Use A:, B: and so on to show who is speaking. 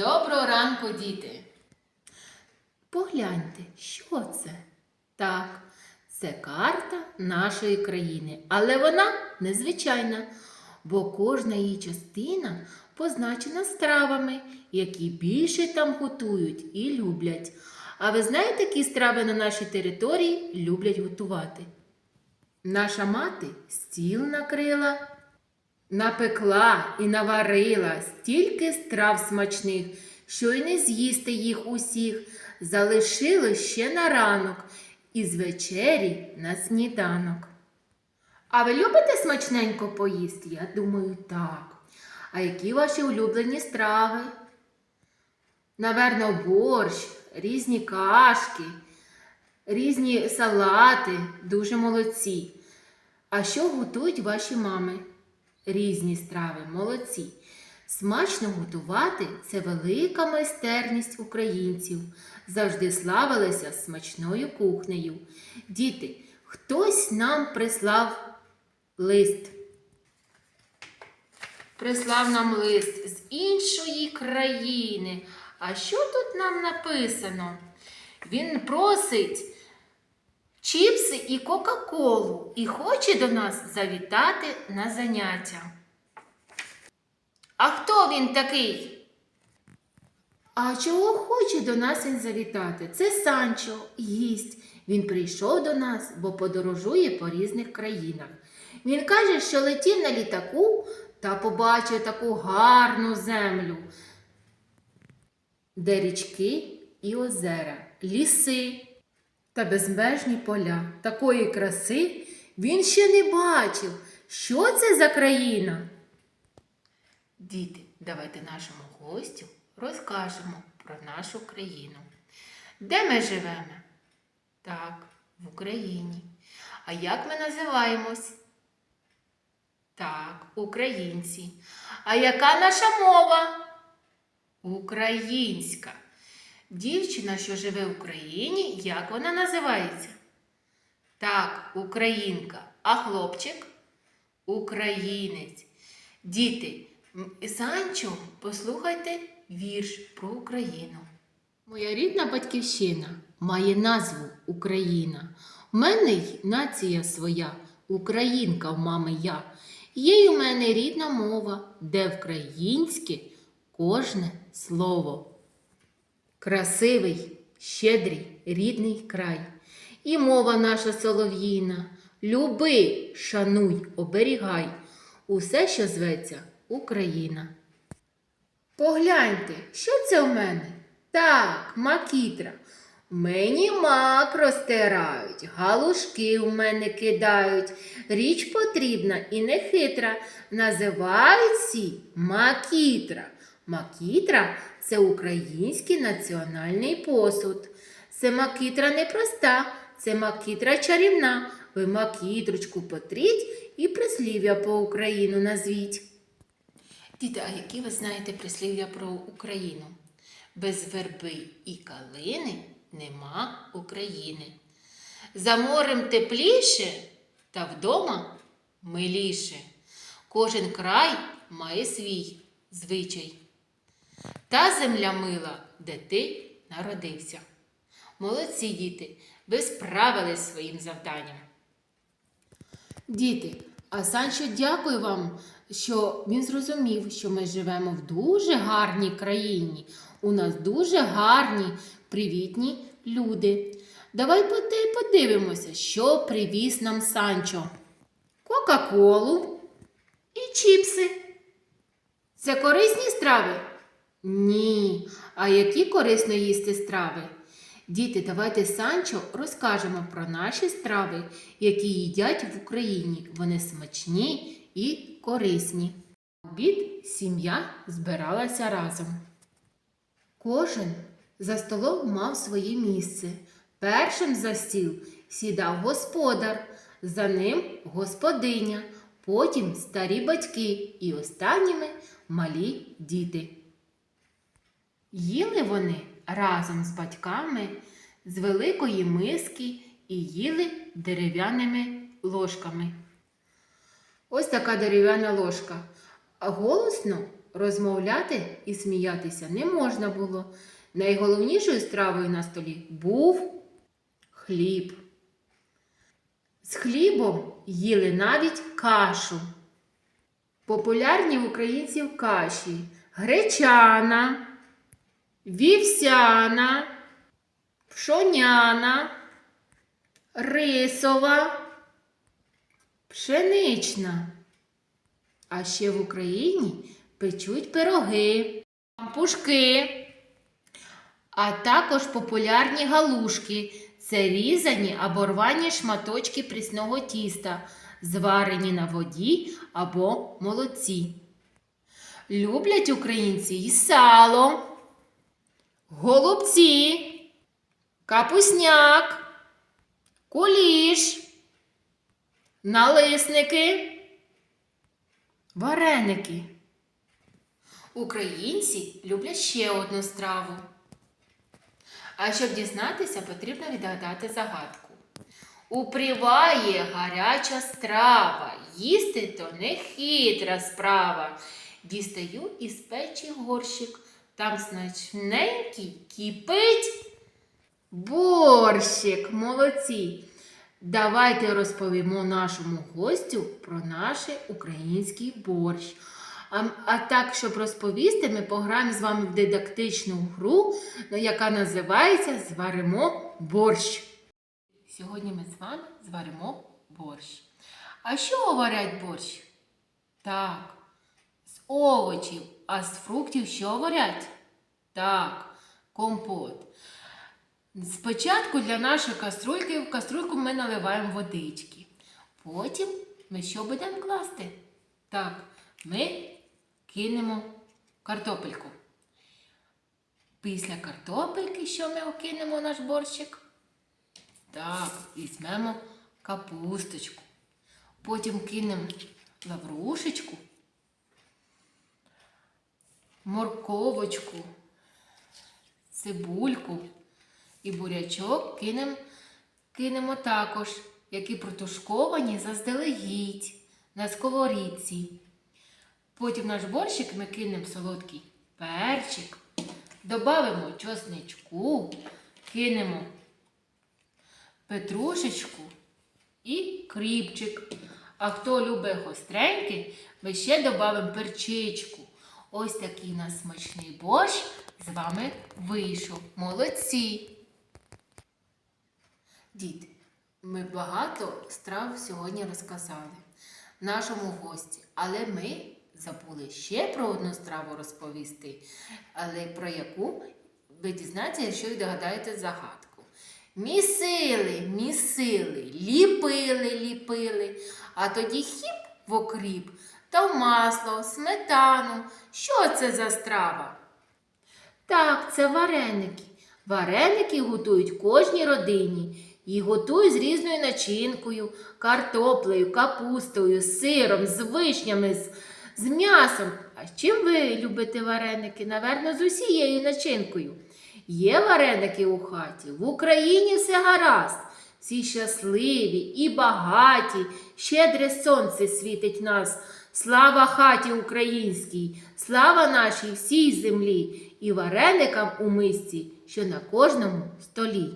A: Доброго ранку, діти. Погляньте, що це? Так, це карта нашої країни, але вона незвичайна, бо кожна її частина позначена стравами, які більше там готують і люблять. А ви знаєте, які страви на нашій території люблять готувати? Наша мати стіл накрила, напекла і наварила стільки страв смачних, що й не з'їсти їх усіх, залишили ще на ранок і з вечері на сніданок. А ви любите смачненько поїсти? Я думаю, так. А які ваші улюблені страви? Наверно, борщ, різні кашки, різні салати, дуже молодці. А що готують ваші мами? Різні страви, молодці. Смачно готувати це велика майстерність українців. Завжди славилися смачною кухнею. Діти, хтось нам прислав лист. Прислав нам лист з іншої країни. А що тут нам написано? Він просить чіпси і Кока-Колу і хоче до нас завітати на заняття. А хто він такий? А чого хоче до нас він завітати? Це Санчо, гість. Він прийшов до нас, бо подорожує по різних країнах. Він каже, що летів на літаку та побачив таку гарну землю, де річки і озера, ліси та безмежні поля. Такої краси він ще не бачив. Що це за країна? Діти, давайте нашому гостю розкажемо про нашу країну. Де ми живемо? Так, в Україні. А як ми називаємось? Так, українці. А яка наша мова? Українська. Дівчина, що живе в Україні, як вона називається? Так, українка. А хлопчик? Українець. Діти, Санчо, послухайте вірш про Україну. Моя рідна батьківщина має назву Україна. У мене й нація своя, українка в мами я. Є у мене рідна мова, де вкраїнське кожне слово. Красивий, щедрий, рідний край. І мова наша солов'їна. Люби, шануй, оберігай усе, що зветься Україна. Погляньте, що це у мене? Так, макітра. Мені мак розтирають, галушки у мене кидають. Річ потрібна і нехитра. Називають всі макітра. Макітра це український національний посуд. Це макітра непроста, це макітра чарівна. Ви макітрочку потріть і прислів'я по Україну назвіть. Діти, а які ви знаєте прислів'я про Україну? Без верби і калини нема України. За морем тепліше та вдома миліше. Кожен край має свій звичай. Та земля мила, де ти народився. Молодці діти, ви справились своїм завданням. Діти, а Санчо дякую вам, що він зрозумів, що ми живемо в дуже гарній країні. У нас дуже гарні, привітні люди. Давай подивимося, що привіз нам Санчо. Кока-колу і чіпси. Це корисні страви? Ні. А які корисно їсти страви? Діти, давайте Санчо розкажемо про наші страви, які їдять в Україні. Вони смачні і корисні. Обід сім'я збиралася разом. Кожен за столом мав своє місце. Першим за стіл сідав господар, за ним господиня, потім старі батьки і останніми малі діти. Їли вони разом з батьками з великої миски і їли дерев'яними ложками. Ось така дерев'яна ложка. Голосно розмовляти і сміятися не можна було. Найголовнішою стравою на столі був хліб. З хлібом їли навіть кашу. Популярні в українців каші гречана, вівсяна, пшоняна, рисова, пшенична. А ще в Україні печуть пироги, пампушки, а також популярні галушки. Це різані або рвані шматочки прісного тіста, зварені на воді або молоці. Люблять українці і сало, голубці, капусняк, куліш, налисники, вареники. Українці люблять ще одну страву. А щоб дізнатися, потрібно відгадати загадку. Упріває гаряча страва, їсти то не хитра справа. Дістаю із печі горщик, там смачненький кипить борщик. Молодці. Давайте розповімо нашому гостю про наш український борщ. А, а так, щоб розповісти, ми пограємо з вами в дидактичну гру, ну, яка називається Зваримо борщ. Сьогодні ми з вами зваримо борщ. А що варять борщ? Так, з овочів, а з фруктів що варять? Так, компот. Спочатку для нашої каструльки в каструльку ми наливаємо водички. Потім ми що будемо класти? Так, ми кинемо картопельку. Після картопельки, що ми окинемо в наш борщик? Так, візьмемо капусточку. Потім кинемо лаврушечку, морковочку, цибульку і бурячок кинемо, кинемо також, які протушковані заздалегідь на сковорідці. Потім в наш борщик ми кинемо солодкий перчик, додамо чосничку, кинемо петрушечку і кріпчик. А хто любить гостренький, ми ще додамо перчичку. Ось такий у нас смачний борщ з вами вийшов. Молодці! Діти, ми багато страв сьогодні розказали нашому гості, але ми забули ще про одну страву розповісти, але про яку ви дізнаєтеся, якщо ви догадаєте загадку. Місили, місили, ліпили, ліпили, а тоді хіп в окріп та в масло, сметану. Що це за страва? Так, це вареники. Вареники готують кожній родині. Їх готують з різною начинкою, картоплею, капустою, сиром, з вишнями, з, з м'ясом. А чим ви любите вареники? Наверно, з усією начинкою. Є вареники у хаті, в Україні все гаразд. Всі щасливі і багаті, щедре сонце світить нас. Слава хаті українській, слава нашій всій землі і вареникам у мисці, що на кожному столі.